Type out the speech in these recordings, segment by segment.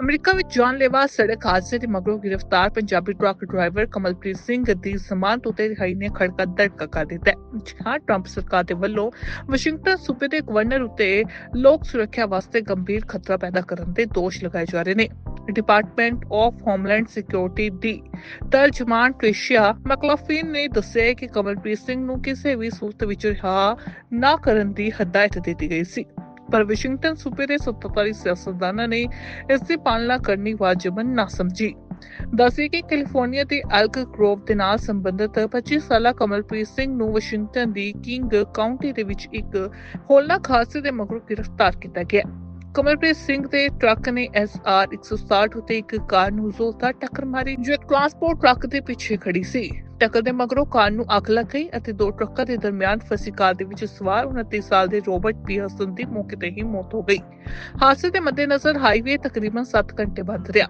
America ਵਿੱਚ ਜਾਨਲੇਵਾ ਸੜਕ ਹਾਦਸੇ ਦੇ ਮਗਰੋਂ ਗ੍ਰਿਫਤਾਰ ਪੰਜਾਬੀ ਟਰੱਕ ਡਰਾਈਵਰ ਕਮਲਪ੍ਰੀਤ ਸਿੰਘ ਦੀ ਜ਼ਮਾਨਤ ਉਤੇ ਰਿਹਾਈ ਨੇ ਖੜਕਾ ਦੜਕਾ ਕਰ ਦਿੱਤਾ ਜਹਾਂ ਟਰੰਪ ਸਰਕਾਰ ਦੇ ਵੱਲੋਂ ਵਾਸ਼ਿੰਗਟਨ ਸੂਬੇ ਦੇ ਗਵਰਨਰ ਉਤੇ ਲੋਕ ਸੁਰੱਖਿਆ ਵਾਸਤੇ ਗੰਭੀਰ ਖਤਰਾ ਪੈਦਾ ਕਰਨ ਦੇ ਦੋਸ਼ ਲਗਾਏ ਜਾ ਰਹੇ ਨੇ। ਡਿਪਾਰਟਮੈਂਟ ਆਫ ਹੋਮਲੈਂਡ ਸਿਕਿਉਰਿਟੀ ਦੀ ਤਰਜਮਾਨ ਟ੍ਰਿਸ਼ੀਆ ਮੈਕਲਾਫਿਨ ਨੇ ਦੱਸਿਆ ਕਿ ਕਮਲਪ੍ਰੀਤ ਸਿੰਘ ਨੂੰ ਕਿਸੇ ਵੀ ਸੂਰਤ ਵਿੱਚ ਰਿਹਾ ਨਾ ਕਰਨ ਦੀ ਹਦਾਇਤ ਦਿੱਤੀ ਗਈ ਸੀ। ਪਰ ਵਾਸ਼ਿੰਗਟਨ ਸੂਬੇ ਦੇ ਸੱਤਾਧਾਰੀ ਸਿਆਸਤਦਾਨਾਂ ਨੇ ਇਸ ਦੀ ਪਾਲਣਾ ਕਰਨੀ ਵਾਜਬਨ ਨਾ ਸਮਝੀ। ਦੱਸੇ ਕਿ ਕੈਲੀਫੋਰਨੀਆ ਦੇ ਐਲਕ ਗਰੋਵ ਦੇ ਨਾਲ ਸੰਬੰਧਿਤ 25 ਸਾਲਾ ਕਮਲਪ੍ਰੀਤ ਸਿੰਘ ਨੂੰ ਵਾਸ਼ਿੰਗਟਨ ਦੀ ਕਿੰਗ ਕਾਉਂਟੀ ਦੇ ਵਿੱਚ ਇੱਕ ਹੋਲਨਾਕ ਹਾਦਸੇ ਦੇ ਮਗਰੋਂ ਗ੍ਰਿਫਤਾਰ ਕੀਤਾ ਗਿਆ। ਕਮਲਪ੍ਰੀਤ ਸਿੰਘ ਦੇ ਟਰੱਕ ਨੇ ਐਸਆਰ 160 ਉਤੇ ਇੱਕ ਕਾਰ ਨੂੰ ਜ਼ੋਰਦਾਰ ਟੱਕਰ ਮਾਰੀ, ਜੋ ਟਰਾਂਸਪੋਰਟ ਟਰੱਕ ਦੇ ਪਿੱਛੇ ਖੜੀ ਸੀ। ਟੱਕਰ ਦੇ ਮਗਰੋਂ ਕਾਰ ਨੂੰ ਅੱਗ ਲੱਗ ਗਈ ਅਤੇ ਦੋ ਟਰੱਕਾਂ ਦੇ ਦਰਮਿਆਨ ਫਸੀ ਕਾਰ ਦੇ ਵਿੱਚ ਸਵਾਰ 29 ਸਾਲ ਦੇ ਰੋਬਰਟ ਪੀਅਰਸਨ ਦੀ ਮੌਕੇ ਤੇ ਹੀ ਮੌਤ ਹੋ ਗਈ। ਹਾਦਸੇ ਦੇ ਮੱਦੇਨਜ਼ਰ ਹਾਈਵੇ ਤਕਰੀਬਨ 7 ਘੰਟੇ ਬੰਦ ਰਿਹਾ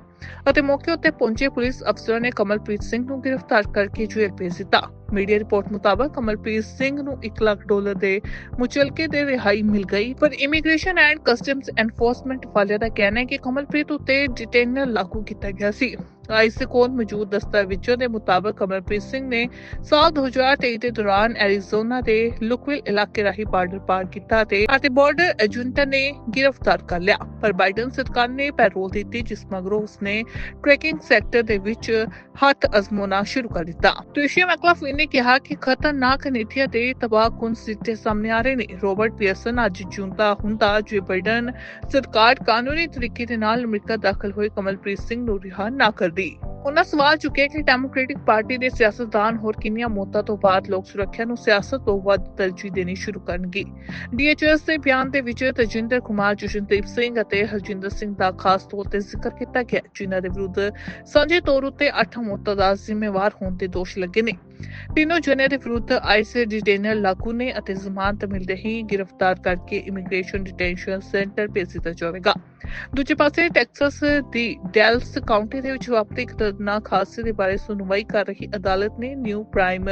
ਅਤੇ ਮੌਕੇ ਉੱਤੇ ਪਹੁੰਚੇ ਪੁਲਿਸ ਅਫਸਰਾਂ ਨੇ ਕਮਲਪ੍ਰੀਤ ਸਿੰਘ ਨੂੰ ਗ੍ਰਿਫਤਾਰ ਕਰਕੇ ਜੇਲ੍ਹ ਭੇਜ ਦਿੱਤਾ। ਮੀਡੀਆ ਰਿਪੋਰਟ ਮੁਤਾਬਕ ਕਮਲਪ੍ਰੀਤ ਸਿੰਘ ਨੂੰ 1 ਲੱਖ ਡਾਲਰ ਦੇ ਮੁਚਲਕੇ ਦੇ ਰਿਹਾਈ ਮਿਲ ਗਈ, ਪਰ ਇਮੀਗ੍ਰੇਸ਼ਨ ਐਂਡ ਕਸਟਮਸ ਐਨਫੋਰਸਮੈਂਟ ਵਾਲਿਆਂ ਦਾ ਕਹਿਣਾ ਹੈ ਕਿ ਕਮਲਪ੍ਰੀਤ ਉੱਤੇ ਡਿਟੇਨਰ ਲਾਗੂ ਕੀਤਾ ਗਿਆ ਸੀ। ਆਈਸ ਕੋਲ ਮੌਜੂਦ ਦਸਤਾਵੇਜ਼ਾਂ ਦੇ ਮੁਤਾਬਕ ਕਮਲਪ੍ਰੀਤ ਸਿੰਘ ਨੇ ਸਾਲ 2023 ਦੇ ਦੌਰਾਨ ਐਰੀਜ਼ੋਨਾ ਦੇ ਲੁਕਵਿਲ ਇਲਾਕੇ ਰਾਹੀਂ ਬਾਰਡਰ ਪਾਰ ਕੀਤਾ ਤੇ ਅਤੇ ਬਾਰਡਰ ਏਜੰਟ ਨੇ ਗ੍ਰਿਫਤਾਰ ਕਰ ਲਿਆ। ਪਰ ਬਾਈਡਨ ਸਰਕਾਰ ਨੇ ਪੈਰੋਲ ਦਿੱਤੀ, ਜਿਸ ਮਗਰੋਂ ਉਸਨੇ ਟ੍ਰੈਕਿੰਗ ਸੈਕਟਰ ਦੇ ਵਿੱਚ ਹੱਥ ਅਜ਼ਮਾਉਣਾ ਸ਼ੁਰੂ ਕਰ ਦਿੱਤਾ। ਟ੍ਰਿਸ਼ੀਆ ਮੈਕਲਾਫਲਿਨ ਨੇ ਕਿਹਾ ਕਿ ਖਤਰਨਾਕ ਨੀਤੀਆਂ ਦੇ ਤਬਾਹਕੁਨ ਸਿੱਟੇ ਸਾਹਮਣੇ ਆ ਰਹੇ ਨੇ। ਰੋਬਰਟ ਪੀਅਰਸਨ ਅੱਜ ਜੁੰਦਾ ਹੁੰਦਾ ਜੋ ਬਾਈਡਨ ਸਰਕਾਰ ਕਾਨੂੰਨੀ ਤਰੀਕੇ ਦੇ ਨਾਲ ਅਮਰੀਕਾ ਦਾਖਲ ਹੋਏ, ਕਮਲਪ੍ਰੀਤ ਸਿੰਘ ਨੂੰ ਰਿਹਾ ਨਾ ਕਰ ਕਰਦੀ ਉਹਨਾਂ ਸਵਾਲ ਚੁੱਕਿਆ ਕਿ ਡੈਮੋਕ੍ਰੈਟਿਕ ਪਾਰਟੀ ਦੇ ਸਿਆਸਤਦਾਨ ਹੋਰ ਕਿੰਨੀਆਂ ਮੌਤਾਂ ਤੋਂ ਬਾਅਦ ਲੋਕ ਸੁਰੱਖਿਆ ਨੂੰ ਸਿਆਸਤ ਤੋਂ ਵੱਧ ਤਰਜੀਹ ਦੇਣੀ ਸ਼ੁਰੂ ਕਰਨਗੇ? ਡੀਐਚਐਸ ਦੇ ਬਿਆਨ ਦੇ ਵਿੱਚ ਤਜਿੰਦਰ ਕੁਮਾਰ, ਜਸ਼ਨਦੀਪ ਸਿੰਘ ਅਤੇ ਹਰਜਿੰਦਰ ਸਿੰਘ ਦਾ ਖਾਸ ਤੌਰ ਤੇ ਜ਼ਿਕਰ ਕੀਤਾ ਗਿਆ, ਜਿਨ੍ਹਾਂ ਦੇ ਵਿਰੁੱਧ ਸਾਂਝੇ ਤੌਰ ਉੱਤੇ 8 ਮੌਤਾਂ ਦਾ ਜ਼ਿੰਮੇਵਾਰ ਹੋਣ ਦੇ ਦੋਸ਼ ਲੱਗੇ ਨੇ। ਤਿੰਨੋਂ ਜਣੇ ਦੇ ਵਿਰੁੱਧ ਆਈਸੀ ਡਿਟੇਨਰ ਲਾਗੂ ਨੇ ਅਤੇ ਜ਼ਮਾਨਤ ਮਿਲਦੇ ਹੀ ਗ੍ਰਿਫਤਾਰ ਕਰਕੇ ਇਮੀਗ੍ਰੇਸ਼ਨ ਡਿਟੈਂਸ਼ਨ ਸੈਂਟਰ ਭੇਜ ਦਿੱਤਾ ਜਾਵੇਗਾ। ਦੂਜੇ ਪਾਸੇ ਟੈਕਸਸ ਦੀ ਡੈਲਸ ਕਾਉਂਟੀ ਦੇ ਵਿੱਚ ਵਾਪਰੇ ਇੱਕ ਦਰਦਨਾਕ ਹਾਦਸੇ ਦੇ ਬਾਰੇ ਸੁਣਵਾਈ ਕਰ ਰਹੀ ਅਦਾਲਤ ਨੇ ਨਿਊ ਪ੍ਰਾਈਮ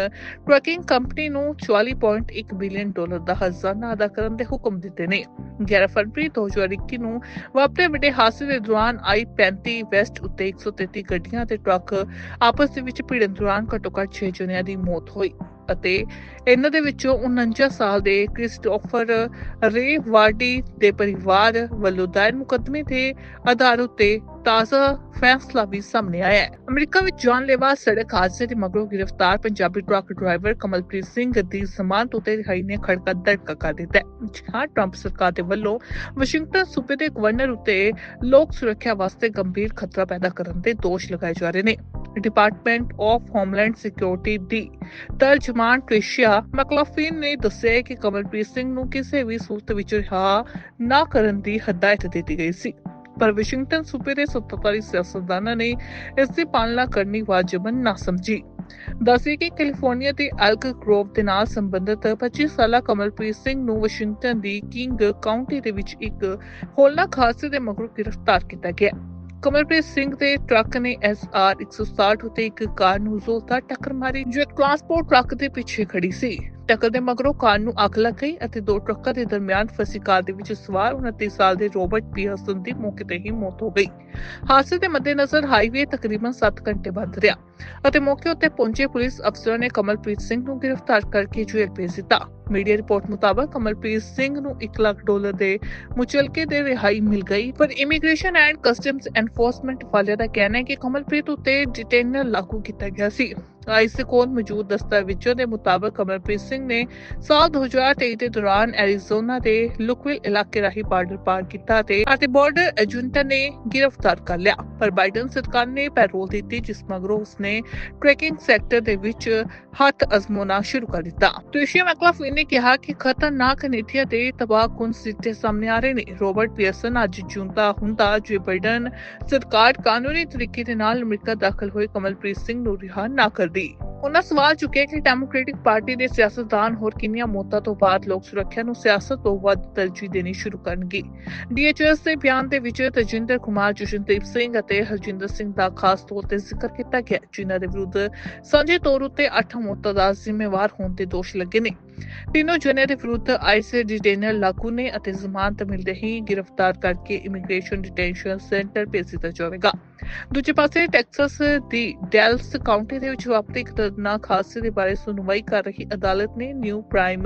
ਟਰੱਕਿੰਗ ਕੰਪਨੀ ਨੂੰ 44.1 ਬਿਲੀਅਨ ਡਾਲਰ ਦਾ ਹਜ਼ਾਨਾ ਅਦਾ ਕਰਨ ਦੇ ਹੁਕਮ ਦਿੱਤੇ ਨੇ। 11 ਫਰਵਰੀ 2021 ਨੂੰ ਵਾਪਰੇ ਵੱਡੇ ਹਾਦਸੇ ਦੇ ਦੌਰਾਨ ਆਈ 35 ਵੈਸਟ ਉੱਤੇ 133 ਗੱਡੀਆਂ ਤੇ ਟਰੱਕ ਆਪਸ ਦੇ ਵਿੱਚ ਭਿੜਨ ਦੌਰਾਨ ਘੱਟੋ-ਘੱਟ 6 ਜਣਿਆਂ ਦੀ ਮੌਤ ਹੋਈ। ਅਤੇ ਇਹਨਾਂ ਦੇ ਵਿੱਚੋਂ 49 ਸਾਲ ਦੇ ਕ੍ਰਿਸਟੋਫਰ ਰੇ ਵਾਰਡੀ ਦੇ ਪਰਿਵਾਰ ਵੱਲੋਂ ਦਾਇਰ ਮੁਕੱਦਮੇ ਦੇ ਆਧਾਰ ਉੱਤੇ ਤਾਜ਼ਾ ਫੈਸਲਾ ਵੀ ਸਾਹਮਣੇ ਆਇਆ ਹੈ। ਅਮਰੀਕਾ ਵਿੱਚ ਜਾਨਲੇਵਾ ਸੜਕ ਹਾਦਸੇ ਦੇ ਮਗਰੋਂ ਗ੍ਰਿਫਤਾਰ ਪੰਜਾਬੀ ਟਰੱਕ ਡਰਾਈਵਰ ਕਮਲਪ੍ਰੀਤ ਸਿੰਘ ਦੀ ਜ਼ਮਾਨਤ ਉਤੇ ਰਿਹਾਈ ਨੇ ਖੜਕਾ ਦੜਕਾ ਕਰ ਦਿੱਤਾ ਜਹਾਂ ਟਰੰਪ ਸਰਕਾਰ ਦੇ ਵੱਲੋਂ ਵਾਸ਼ਿੰਗਟਨ ਸੂਬੇ ਦੇ ਗਵਰਨਰ ਉਤੇ ਲੋਕ ਸੁਰੱਖਿਆ ਵਾਸਤੇ ਗੰਭੀਰ ਖਤਰਾ ਪੈਦਾ ਕਰਨ ਦੇ ਦੋਸ਼ ਲਗਾਏ ਜਾ ਰਹੇ ਨੇ। ਡਿਪਾਰਟਮੈਂਟ ਆਫ ਹੋਮਲੈਂਡ ਸਿਕਿਉਰਿਟੀ ਦੀ ਤਰਜ਼ ਤਰਜਮਾਨ ਟ੍ਰਿਸ਼ੀਆ ਮੈਕਲਾਫਿਨ ਨੇ ਦੱਸਿਆ ਕਿ ਕਮਲਪ੍ਰੀਤ ਸਿੰਘ ਨੂੰ ਕਿਸੇ ਵੀ ਸੂਰਤ ਵਿੱਚ ਰਿਹਾ ਨਾ ਕਰਨ ਦੀ ਹਦਾਇਤ ਦਿੱਤੀ ਗਈ ਸੀ। ਪਰ ਵਾਸ਼ਿੰਗਟਨ ਸੂਬੇ ਦੇ ਸੱਤਾਧਾਰੀ ਸਿਆਸਤਦਾਨਾਂ ਨੇ ਇਸ ਦੀ ਪਾਲਣਾ ਕਰਨੀ ਵਾਜਬਨ ਨਾ ਸਮਝੀ। ਦੱਸੇ ਕਿ ਕੈਲੀਫੋਰਨੀਆ ਦੇ ਐਲਕ ਗਰੋਵ ਦੇ ਨਾਲ ਸੰਬੰਧਿਤ 25 ਸਾਲਾ ਕਮਲਪ੍ਰੀਤ ਸਿੰਘ ਨੂੰ ਵਾਸ਼ਿੰਗਟਨ ਦੀ ਕਿੰਗ ਕਾਉਂਟੀ ਦੇ ਵਿੱਚ ਇੱਕ ਹੋਲਨਾਕ ਹਾਦਸੇ ਦੇ ਮਗਰੋਂ ਗ੍ਰਿਫਤਾਰ ਕੀਤਾ ਗਿਆ। ਕਮਲਪ੍ਰੀਤ ਸਿੰਘ ਦੇ ਟਰੱਕ ਨੇ ਐਸਆਰ 160 ਉਤੇ ਇੱਕ ਕਾਰ ਨੂੰ ਜ਼ੋਰਦਾਰ ਟੱਕਰ ਮਾਰੀ, ਜੋ ਇੱਕ ਟਰਾਂਸਪੋਰਟ ਟਰੱਕ ਦੇ ਪਿੱਛੇ ਖੜੀ ਸੀ। ਟੱਕਰ ਦੇ ਮਗਰੋਂ ਕਾਰ ਨੂੰ ਅੱਗ ਲੱਗ ਗਈ ਅਤੇ ਦੋ ਟਰੱਕਾਂ ਦੇ ਦਰਮਿਆਨ ਫਸੀ ਕਾਰ ਦੇ ਵਿੱਚ ਸਵਾਰ 29 ਸਾਲ ਦੇ ਰੋਬਰਟ ਪੀ ਹਸਨ ਦੀ ਮੌਕੇ ਤੇ ਹੀ ਮੌਤ ਹੋ ਗਈ। ਹਾਦਸੇ ਦੇ ਮੱਦੇਨਜ਼ਰ ਹਾਈਵੇ ਤਕਰੀਬਨ 7 ਘੰਟੇ ਬੰਦ ਰਿਹਾ ਅਤੇ ਮੌਕੇ ਉੱਤੇ ਪਹੁੰਚੇ ਪੁਲਿਸ ਅਫਸਰਾਂ ਨੇ ਕਮਲਪ੍ਰੀਤ ਸਿੰਘ ਨੂੰ ਗ੍ਰਿਫਤਾਰ ਕਰਕੇ ਜੇਲ੍ਹ ਭੇਜ ਦਿੱਤਾ। ਮੀਡੀਆ ਰਿਪੋਰਟ ਮੁਤਾਬਕ ਕਮਲਪ੍ਰੀਤ ਸਿੰਘ ਨੂੰ 1 ਲੱਖ ਡਾਲਰ ਦੇ ਮੁਚਲਕੇ ਦੇ ਰਿਹਾਈ ਮਿਲ ਗਈ। ਪਰ ਇਮੀਗ੍ਰੇਸ਼ਨ ਐਂਡ ਕਸਟਮਸ ਐਨਫੋਰਸਮੈਂਟ ਵਾਲਿਆਂ ਦਾ ਕਹਿਣਾ ਹੈ ਕਿ ਕਮਲਪ੍ਰੀਤ ਉੱਤੇ ਡਿਟੇਨਰ ਲਾਗੂ ਕੀਤਾ ਗਿਆ ਸੀ। ਆਈਸ ਕੋਲ ਮੌਜੂਦ ਦਸਤਾਵੇਜ਼ਾਂ ਦੇ ਮੁਤਾਬਕ ਕਮਲਪ੍ਰੀਤ ਸਿੰਘ ਨੇ ਸਾਲ 2023 ਦੇ ਦੌਰਾਨ ਐਰੀਜ਼ੋਨਾ ਦੇ ਲੁਕਵਿਲ ਇਲਾਕੇ ਰਾਹੀਂ ਬਾਰਡਰ ਪਾਰ ਕੀਤਾ ਤੇ ਅਤੇ ਬਾਰਡਰ ਏਜੰਟਾਂ ਨੇ ਗ੍ਰਿਫਤਾਰ ਕਰ ਲਿਆ। ਪਰ ਬਾਈਡਨ ਸਰਕਾਰ ਨੇ ਪੈਰੋਲ ਦਿੱਤੀ, ਜਿਸ ਮਗਰੋਂ ਉਸਨੇ ਟ੍ਰੈਕਿੰਗ ਸੈਕਟਰ ਦੇ ਵਿੱਚ ਹੱਥ ਅਜ਼ਮਾਉਣਾ ਸ਼ੁਰੂ ਕਰ ਦਿੱਤਾ। ਟ੍ਰਿਸ਼ੀਆ ਮੈਕਲਾਫਲਿਨ ਨੇ ਕਿਹਾ ਕਿ ਖਤਰਨਾਕ ਨੀਤੀਆਂ ਦੇ ਤਬਾਹਕੁਨ ਸਿੱਟੇ ਸਾਹਮਣੇ ਆ ਰਹੇ ਨੇ। ਰੋਬਰਟ ਪੀਅਰਸਨ ਅੱਜ ਜੁੰਦਾ ਹੁੰਦਾ ਜੋ ਬਾਈਡਨ ਸਰਕਾਰ ਕਾਨੂੰਨੀ ਤਰੀਕੇ ਦੇ ਨਾਲ ਅਮਰੀਕਾ ਦਾਖਲ ਹੋਏ ਕਮਲਪ੍ਰੀਤ ਸਿੰਘ ਨੂੰ ਰਿਹਾ ਨਾ ਕਰਦੀ। ਉਹਨਾਂ ਸਵਾਲ ਚੁੱਕਿਆ ਕਿ ਡੈਮੋਕ੍ਰੈਟਿਕ ਪਾਰਟੀ ਦੇ ਸਿਆਸਤਦਾਨ ਹੋਰ ਕਿੰਨੀਆਂ ਮੌਤਾਂ ਤੋਂ ਬਾਅਦ ਲੋਕ ਸੁਰੱਖਿਆ ਨੂੰ ਸਿਆਸਤ ਤੋਂ ਵੱਧ ਤਰਜੀਹ ਦੇਣੀ ਸ਼ੁਰੂ ਕਰਨਗੇ। ਡੀਐਚਐਸ ਦੇ ਬਿਆਨ ਦੇ ਵਿੱਚ ਤਜਿੰਦਰ ਕੁਮਾਰ, ਜਸ਼ਨਦੀਪ ਸਿੰਘ ਅਤੇ ਹਰਜਿੰਦਰ ਸਿੰਘ ਦਾ ਖਾਸ ਤੌਰ ਤੇ ਜ਼ਿਕਰ ਕੀਤਾ ਗਿਆ, ਜਿਨ੍ਹਾਂ ਦੇ ਵਿਰੁੱਧ ਸਾਂਝੇ ਤੌਰ ਉੱਤੇ 8 ਮੌਤਾਂ ਦਾ ਜ਼ਿੰਮੇਵਾਰ ਹੋਣ ਦੇ ਦੋਸ਼ ਲੱਗੇ ਨੇ। ਤਿੰਨੋਂ ਜਣੇ ਦੇ ਵਿਰੁੱਧ ਆਈਸੀ ਡਿਟੇਨਰ ਲਾਗੂ ਨੇ ਅਤੇ ਜ਼ਮਾਨਤ ਮਿਲਦੇ ਹੀ ਗ੍ਰਿਫਤਾਰ ਕਰਕੇ ਇਮੀਗ੍ਰੇਸ਼ਨ ਡਿਟੈਂਸ਼ਨ ਸੈਂਟਰ ਭੇਜ ਦਿੱਤਾ ਜਾਵੇਗਾ। ਦੂਜੇ ਪਾਸੇ ਟੈਕਸਸ ਦੀ ਡੈਲਸ ਕਾਉਂਟੀ ਦੇ ਵਿੱਚ ਵਾਪਰੇ ਇੱਕ ਦਰਦਨਾਕ ਹਾਦਸੇ ਦੇ ਬਾਰੇ ਸੁਣਵਾਈ ਕਰ ਰਹੀ ਅਦਾਲਤ ਨੇ ਨਿਊ ਪ੍ਰਾਈਮ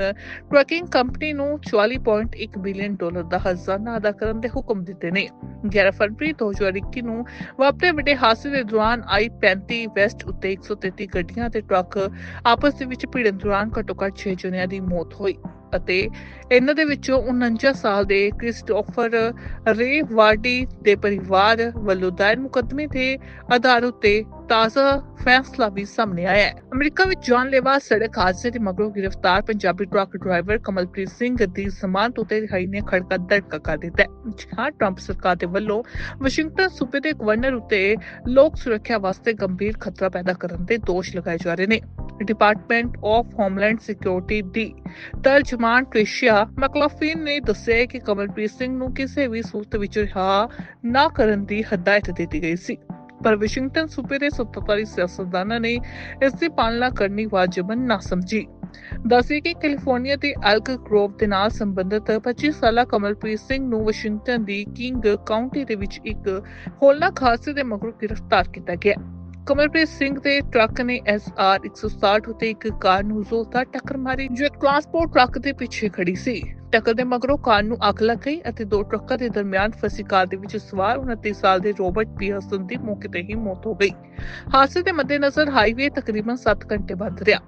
ਟਰੱਕਿੰਗ ਕੰਪਨੀ ਨੂੰ 44.1 ਬਿਲੀਅਨ ਡਾਲਰ ਦਾ ਹਰਜ਼ਾਨਾ ਅਦਾ ਕਰਨ ਦੇ ਹੁਕਮ ਦਿੱਤੇ ਨੇ। 11 ਫਰਵਰੀ 2021 ਨੂੰ ਵਾਪਰੇ ਵੱਡੇ ਹਾਦਸੇ ਦੇ ਦੌਰਾਨ ਆਈ 35 ਵੈਸਟ ਉੱਤੇ 133 ਗੱਡੀਆਂ ਤੇ ਟਰੱਕ ਆਪਸ ਦੇ ਵਿੱਚ ਭਿੜਨ ਦੌਰਾਨ ਘੱਟੋ-ਘੱਟ 6 ਜਣਿਆਂ ਦੀ ਮੌਤ ਹੋਈ ਅਤੇ ਇਹਨਾਂ ਦੇ ਵਿੱਚੋਂ 49 ਸਾਲ ਦੇ ਕ੍ਰਿਸਟੋਫਰ ਰੇ ਵਾਰਡੀ ਦੇ ਪਰਿਵਾਰ ਵੱਲੋਂ ਦਾਇਰ ਮੁਕੱਦਮੇ ਦੇ ਆਧਾਰ ਉੱਤੇ ਤਾਜ਼ਾ ਫੈਸਲਾ ਵੀ ਸਾਹਮਣੇ ਆਇਆ ਹੈ। ਅਮਰੀਕਾ ਵਿੱਚ ਜਾਨਲੇਵਾ ਸੜਕ ਹਾਦਸੇ ਦੇ ਮਗਰੋਂ ਗ੍ਰਿਫਤਾਰ ਪੰਜਾਬੀ ਟਰੱਕ ਡਰਾਈਵਰ ਕਮਲਪ੍ਰੀਤ ਸਿੰਘ ਦੀ ਜ਼ਮਾਨਤ ਉਤੇ ਰਿਹਾਈ ਨੇ ਖੜਕਾ ਦੜਕਾ ਕਰ ਦਿੱਤਾ ਜਹਾਂ ਟਰੰਪ ਸਰਕਾਰ ਦੇ ਵੱਲੋਂ ਵਾਸ਼ਿੰਗਟਨ ਸੂਬੇ ਦੇ ਗਵਰਨਰ ਉਤੇ ਲੋਕ ਸੁਰੱਖਿਆ ਵਾਸਤੇ ਗੰਭੀਰ ਖਤਰਾ ਪੈਦਾ ਕਰਨ ਦੇ ਦੋਸ਼ ਲਗਾਏ ਜਾ ਰਹੇ ਨੇ। ਡਿਪਾਰਟਮੈਂਟ ਆਫ ਹੋਮਲੈਂਡ ਸਿਕਿਉਰਿਟੀ ਦੀ ਤਰਜਮਾਨ ਟ੍ਰਿਸ਼ੀਆ ਮੈਕਲਾਫਲਿਨ ਨੇ ਦੱਸਿਆ ਕਿ ਕਮਲਪ੍ਰੀਤ ਸਿੰਘ ਨੂੰ ਕਿਸੇ ਵੀ ਸੂਰਤ ਵਿੱਚ ਰਿਹਾ ਨਾ ਕਰਨ ਦੀ ਹਦਾਇਤ ਦਿੱਤੀ ਗਈ ਸੀ। ਪਰ ਵਾਸ਼ਿੰਗਟਨ ਸੂਬੇ ਦੇ ਸੱਤਾਧਾਰੀ ਸਿਆਸਤਦਾਨਾਂ ਨੇ ਇਸ ਦੀ ਪਾਲਣਾ ਕਰਨੀ ਵਾਜਬਨ ਨਾ ਸਮਝੀ। ਦੱਸੇ ਕਿ ਕੈਲੀਫੋਰਨੀਆ ਦੇ ਐਲਕ ਗਰੋਵ ਦੇ ਨਾਲ ਸੰਬੰਧਿਤ 25 ਸਾਲਾ ਕਮਲਪ੍ਰੀਤ ਸਿੰਘ ਨੂੰ ਵਾਸ਼ਿੰਗਟਨ ਦੀ ਕਿੰਗ ਕਾਉਂਟੀ ਦੇ ਵਿੱਚ ਇੱਕ ਹੋਲਾ ਹਾਦਸੇ ਦੇ ਮਗਰੋਂ ਗ੍ਰਿਫਤਾਰ ਕੀਤਾ ਗਿਆ। ਕਮਲਪ੍ਰੀਤ ਸਿੰਘ ਦੇ ਟਰੱਕ ਨੇ SR 160 ਉਤੇ ਇੱਕ ਕਾਰ ਨੂੰ ਜ਼ੋਰਦਾਰ ਟੱਕਰ ਮਾਰੀ, ਜੋ ਇੱਕ ਟਰਾਂਸਪੋਰਟ ਟਰੱਕ ਦੇ ਪਿੱਛੇ ਖੜੀ ਸੀ। ਟੱਕਰ ਦੇ ਮਗਰੋਂ ਕਾਰ ਨੂੰ ਅੱਗ ਲੱਗ ਗਈ ਅਤੇ ਦੋ ਟਰੱਕਾਂ ਦੇ ਦਰਮਿਆਨ ਫਸੀ ਕਾਰ ਦੇ ਵਿੱਚ ਸਵਾਰ 29 ਸਾਲ ਦੇ ਰੋਬਰਟ ਪੀ ਹਸਨ ਦੀ ਮੌਕੇ ਤੇ ਹੀ ਮੌਤ ਹੋ ਗਈ। ਹਾਦਸੇ ਦੇ ਮੱਦੇਨਜ਼ਰ ਹਾਈਵੇ ਤਕਰੀਬਨ 7 ਘੰਟੇ ਬੰਦ ਰਿਹਾ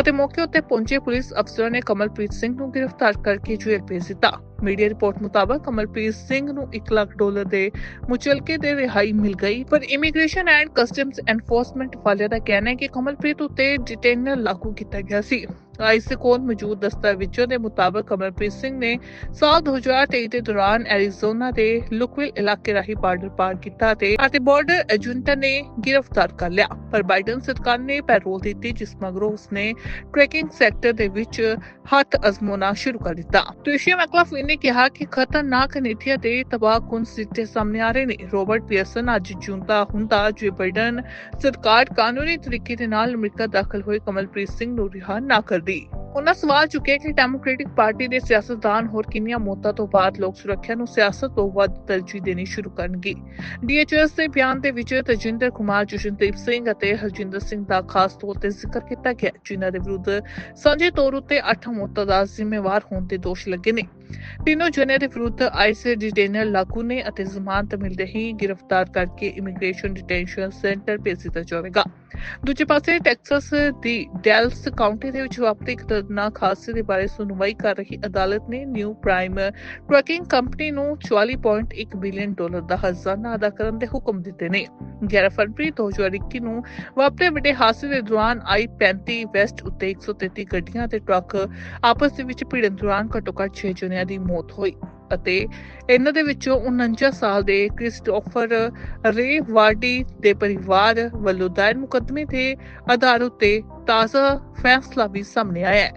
ਅਤੇ ਮੌਕੇ ਉੱਤੇ ਪਹੁੰਚੇ ਪੁਲਿਸ ਅਫਸਰਾਂ ਨੇ ਕਮਲਪ੍ਰੀਤ ਸਿੰਘ ਨੂੰ ਗ੍ਰਿਫਤਾਰ ਕਰਕੇ ਜੇਲ੍ਹ ਭੇਜ ਦਿੱਤਾ। ਮੀਡੀਆ ਰਿਪੋਰਟ ਮੁਤਾਬਕ ਕਮਲਪ੍ਰੀਤ ਸਿੰਘ ਨੂੰ 1 ਲੱਖ ਡਾਲਰ ਦੇ ਮੁਚਲਕੇ ਦੇ ਰਿਹਾਈ ਮਿਲ ਗਈ। ਪਰ ਇਮੀਗ੍ਰੇਸ਼ਨ ਐਂਡ ਕਸਟਮਸ ਐਨਫੋਰਸਮੈਂਟ ਵਾਲਿਆਂ ਦਾ ਕਹਿਣਾ ਹੈ ਕਿ ਕਮਲਪ੍ਰੀਤ ਉਤੇ ਡਿਟੇਨਰ ਲਾਗੂ ਕੀਤਾ ਗਿਆ ਸੀ। ਆਈਸ ਕੋਲ ਮੌਜੂਦ ਦਸਤਾਵੇਜ਼ਾਂ ਦੇ ਮੁਤਾਬਕ ਕਮਲਪ੍ਰੀਤ ਸਿੰਘ ਨੇ ਸਾਲ 2023 ਦੇ ਦੌਰਾਨ ਐਰੀਜ਼ੋਨਾ ਦੇ ਲੁਕਵਿਲ ਇਲਾਕੇ ਰਾਹੀਂ ਬਾਰਡਰ ਪਾਰ ਕੀਤਾ ਤੇ ਅਤੇ ਬਾਰਡਰ ਏਜੰਟ ਨੇ ਗ੍ਰਿਫਤਾਰ ਕਰ ਲਿਆ। ਪਰ ਬਾਈਡਨ ਸਰਕਾਰ ਨੇ ਪੈਰੋਲ ਦਿੱਤੀ, ਜਿਸ ਮਗਰੋਂ ਉਸਨੇ ਟ੍ਰੈਕਿੰਗ ਸੈਕਟਰ ਦੇ ਵਿੱਚ ਹੱਥ ਅਜ਼ਮਾਉਣਾ ਸ਼ੁਰੂ ਕਰ ਦਿੱਤਾ। ਟ੍ਰਿਸ਼ੀਆ ਮੈਕਲਾਫਲਿਨ ਨੇ ਕਿਹਾ ਕਿ ਖਤਰਨਾਕ ਨੀਤੀਆਂ ਦੇ ਤਬਾਹਕੁਨ ਸਿੱਟੇ ਸਾਹਮਣੇ ਆ ਰਹੇ ਨੇ। ਰੋਬਰਟ ਪੀਅਰਸਨ ਅੱਜ ਜੁੰਦਾ ਹੁੰਦਾ ਜੋ ਬਾਈਡਨ ਸਰਕਾਰ ਕਾਨੂੰਨੀ ਤਰੀਕੇ ਦੇ ਨਾਲ ਅਮਰੀਕਾ ਦਾਖਲ ਹੋਏ, ਕਮਲਪ੍ਰੀਤ ਸਿੰਘ ਨੂੰ ਰਿਹਾ ਨਾ ਕਰ। ਕਰਦੀ ਉਹਨਾਂ ਸਵਾਲ ਚੁੱਕਿਆ ਕਿ ਡੈਮੋਕ੍ਰੈਟਿਕ ਪਾਰਟੀ ਦੇ ਸਿਆਸਤਦਾਨ ਹੋਰ ਕਿੰਨੀਆਂ ਮੌਤਾਂ ਤੋਂ ਬਾਅਦ ਲੋਕ ਸੁਰੱਖਿਆ ਨੂੰ ਸਿਆਸਤ ਤੋਂ ਵੱਧ ਤਰਜੀਹ ਦੇਣੀ ਸ਼ੁਰੂ ਕਰਨਗੇ? ਡੀਐਚਐਸ ਦੇ ਬਿਆਨ ਦੇ ਵਿੱਚ ਤਜਿੰਦਰ ਕੁਮਾਰ, ਜਸ਼ਨਦੀਪ ਸਿੰਘ ਅਤੇ ਹਰਜਿੰਦਰ ਸਿੰਘ ਦਾ ਖਾਸ ਤੌਰ ਤੇ ਜ਼ਿਕਰ ਕੀਤਾ ਗਿਆ, ਜਿਨ੍ਹਾਂ ਦੇ ਵਿਰੁੱਧ ਸਾਂਝੇ ਤੌਰ ਉੱਤੇ 8 ਮੌਤਾਂ ਦਾ ਜ਼ਿੰਮੇਵਾਰ ਹੋਣ ਦੇ ਦੋਸ਼ ਲੱਗੇ ਨੇ। ਤਿੰਨੋਂ ਜਣੇ ਦੇ ਵਿਰੁੱਧ ਆਈਸੀ ਡਿਟੇਨਰ ਲਾਗੂ ਨੇ ਅਤੇ ਜ਼ਮਾਨਤ ਮਿਲਦੇ ਹੀ ਗ੍ਰਿਫਤਾਰ ਕਰਕੇ ਇਮੀਗ੍ਰੇਸ਼ਨ ਡਿਟੈਂਸ਼ਨ ਸੈਂਟਰ ਭੇਜ ਦਿੱਤਾ ਜਾਵੇਗਾ। ਦੂਜੇ ਪਾਸੇ ਟੈਕਸਸ ਦੀ ਡੈਲਸ ਕਾਉਂਟੀ ਦੇ ਵਿੱਚ ਵਾਪਰੇ ਇੱਕ ਦਰਦਨਾਕ ਹਾਦਸੇ ਦੇ ਬਾਰੇ ਸੁਣਵਾਈ ਕਰ ਰਹੀ ਅਦਾਲਤ ਨੇ ਨਿਊ ਪ੍ਰਾਈਮ ਟਰੱਕਿੰਗ ਕੰਪਨੀ ਨੂੰ 44.1 ਬਿਲੀਅਨ ਡਾਲਰ ਦਾ ਹਰਜ਼ਾਨਾ ਅਦਾ ਕਰਨ ਦੇ ਹੁਕਮ ਦਿੱਤੇ ਨੇ। 11 ਫਰਵਰੀ 2021 ਨੂੰ ਵਾਪਰੇ ਵੱਡੇ ਹਾਦਸੇ ਦੇ ਦੌਰਾਨ ਆਈ 35 ਵੈਸਟ ਉੱਤੇ 133 ਗੱਡੀਆਂ ਤੇ ਟਰੱਕ ਆਪਸ ਦੇ ਵਿੱਚ ਭਿੜਨ ਦੌਰਾਨ ਘੱਟੋ-ਘੱਟ 6 ਜਣਿਆਂ ਦੀ ਮੌਤ ਹੋਈ ਅਤੇ ਇਹਨਾਂ ਦੇ ਵਿੱਚੋਂ 49 ਸਾਲ ਦੇ ਕ੍ਰਿਸਟੋਫਰ ਰੇ ਵਾਰਡੀ ਦੇ ਪਰਿਵਾਰ ਵੱਲੋਂ ਦਾਇਰ ਮੁਕੱਦਮੇ ਦੇ ਆਧਾਰ ਉੱਤੇ ਤਾਜ਼ਾ ਫੈਸਲਾ ਵੀ ਸਾਹਮਣੇ ਆਇਆ ਹੈ।